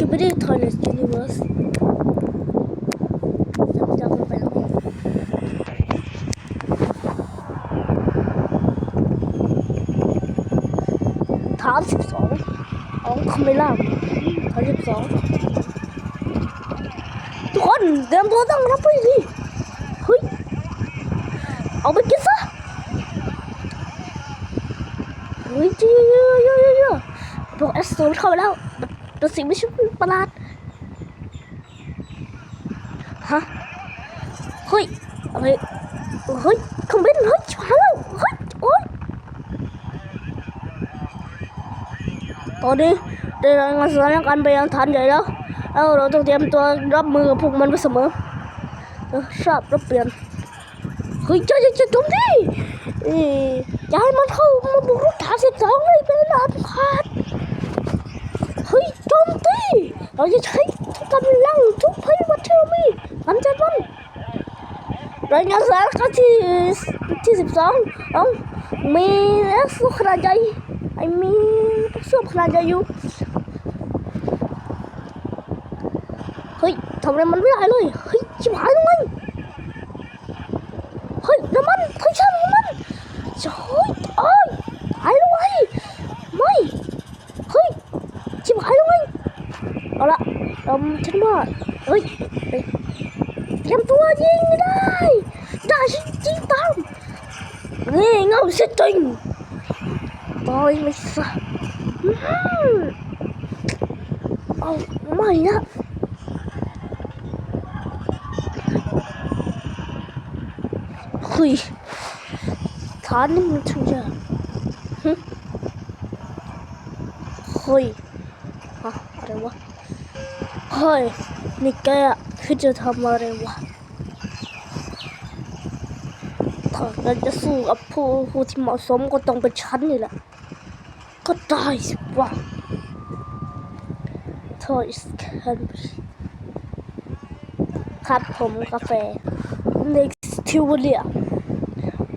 ยังไม่ได้ Toilet Universe จำจำมันไปแล้วฐานสิบสองของคาเมล่าฐานสิบสองทุกคนเตรียมตัวตั้งรับไปสิเฮ้ย เอาไปกินซะเฮ้ยเยอะเยอะเยอะเยอะเยอะพวกเอสโซเข้าไปแล้ว เป็นสิ่งไม่ใช่ประหลาดฮะเฮ้ยอะไรเฮ้ยคอมเมนต์เฮ้ยชิบหาแล้วเฮ้ยโอ๊ยตอนนี้ได้รายงานสถานการณ์ไปยังฐานใหญ่แล้วแล้วเราต้องเตรียมตัวรับมือกับพวกมันไว้เสมอเออทราบรับเปลี่ยนเฮ้ยจะจะจะจมตีเอ้ยอย่าให้มันเข้ามาบุกรุกฐานสิบสองเลยเป็นอันขาด เฮ้ยโจมตีเราจะใช้กำลังทุกพลังที่เรามีหลังจากนั้นรายงานสานการณ์ที่ที่สิบสองน้องมีเอสขนาดใหญ่ไอ้มีเสื้อขนาดใหญ่อยู่เฮ้ยทำอะไรมันไม่ได้เลยเฮ้ยชิบหายแล้วไงเฮ้ยน้ำมันเฮ้ยช่างน้ำมันเฮ้ยเอ้ยแล้วไงไม่เฮ้ยชิบหายแล้วไงเอาละเรา ฉันว่าเฮ้ยเฮ้ยเตรียมตัวยิงได้ ได้ฉันยิงตามนี่เงาเสียจริงต่อยไม่ซะอื้อหือเอาไม่นะเฮ้ยฐานนี่มันช่างยากหึเฮ้ยฮะอะไรวะ เฮ้ยนี่แกะคือจะทำอะไรวะถ้าเราจะสู้กับผู้ผู้ที่เหมาะสมก็ต้องเป็นฉันนี่แหละ ก็ได้สิวะทอยสแคนครับผมกาแฟ next to w i l l i a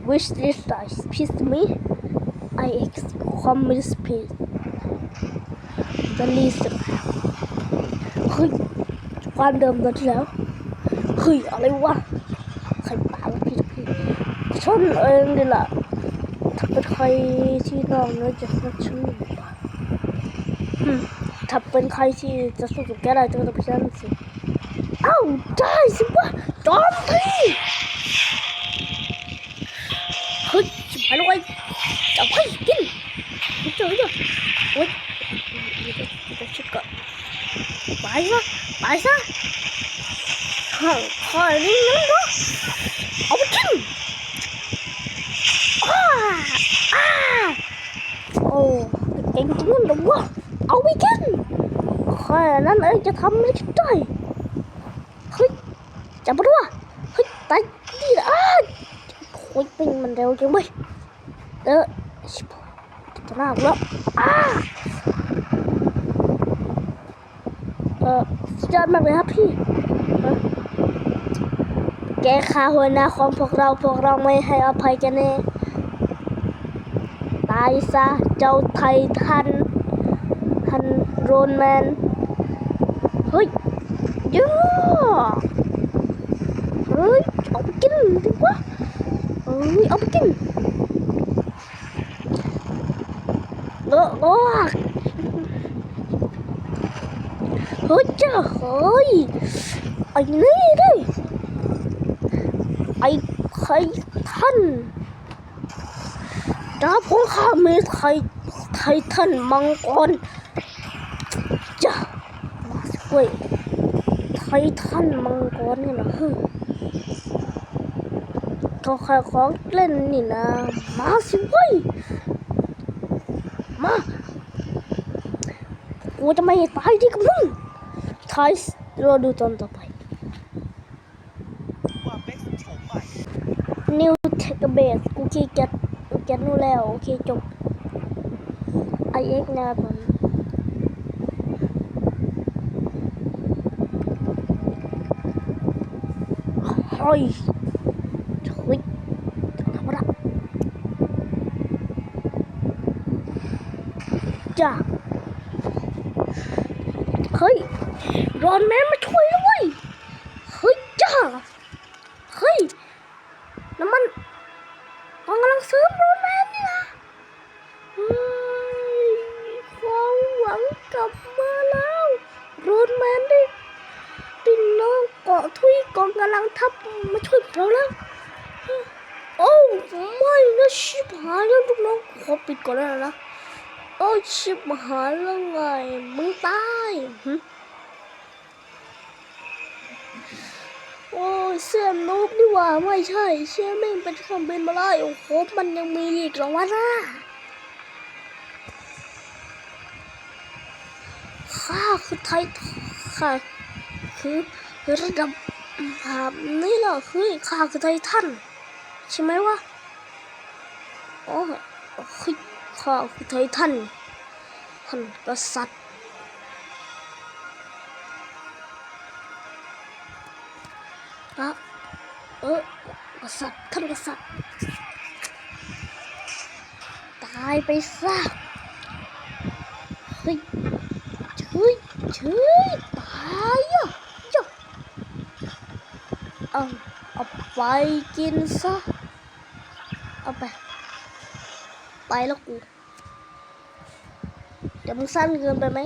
which is nice peace me I ex communist peace the least ฮ้ยความเดิมตอนที่แล้วเฮ้ยอะไรวะใครปาวะพี่พี่ชนเองดิล่ะถ้าเป็นใครที่นอกเนื้อจะมาชื่ออืมถ้าเป็นใครที่จะสู้กับแกได้จะต้องเป็นฉันสิเอ้าได้สิวะจอมทีเฮ้ยชิบหายแล้วไอ้จับให้กินไม่เจอเลยโอ๊ยเดี๋ยวเดี๋ยวเดี๋ยวชุดก่อนไปซะ ไปซะข้าข้านี่นั่นก็เอาไปกินอ้าอ้าโอ้เก่งจริงนะวะเอาไปกินแค่นั้นเองจะทำไม่ได้เฮ้ยจับมันวะเฮ้ยตายดีละอ้าโอ้ยปิงมันเร็วจังเว้ยเออชิบจะน่าแล้วอ้าเออสุด ยอดมากเลยครับพี่ แกฆ่าหัวหน้าของพวกเราพวกเราไม่ให้อภัยกันแน่ ตายซะเจ้าไททันทันโรนแมน เฮ้ยเยอะเฮ้ยเอาไปกินดีกว่าเฮ้ยเอาไปกินเอะโอ้ เฮ้ยจ้าเฮ้ยไอ้นี่ดิไอ้ไข่ท่านดาบของข้ามีไข่ไข่ท่านมังกรจ้ามาช่วยไททันมังกรนี่นะฮึเขาขายของเล่นนี่นะ มาสิเว้ยมา กูจะไม่ตายที่กับมึง ท้ายรอดูตอนต่อไป นิวเทคเบสกูขี้เกียจกูเกียจนู่นแล้ว โอเคจบ IX นะครับผมเฮ้ยเฮ้ยทำอะไรจ้า เฮ้ย รอนแมนมาช่วยด้วยเฮ้ยจ้าเฮ้ยน้ำมันมันกำลังซื้อรอนแมนนี่นะเฮ้ยความหวังกลับมาแล้วรอนแมนได้ดินน้องเกาะทุยกองกำลังทัพมาช่วยเราแล้วโอ้ไม่นะชิบหายแล้วลูกน้องขอปิดก่อนแล้วนะโอ้ชิบหายแล้วไงมึงตาย เสื้อนูบนี่ว่าไม่ใช่เชื่อแม่งเป็นเครื่องบินมาเลยโอ้โหมันยังมีอีกหรอวะนะข้าคือไทยข้าคือระดับแบบนี้เหรอคือข้าคือไททันใช่ไหมวะโอ้เฮ้ยข้าคือไททันท่านกษัตริย์ เออกษัตริย์ท่ากษัตริย์ตายไปซะเฮ้ยเฮ้ยเฮ้ยตายอะจ้ะเอาเอาไปกินซะเอาไป ไปแล้วกูเดี๋ยวมึงสั้นเกินไปไหม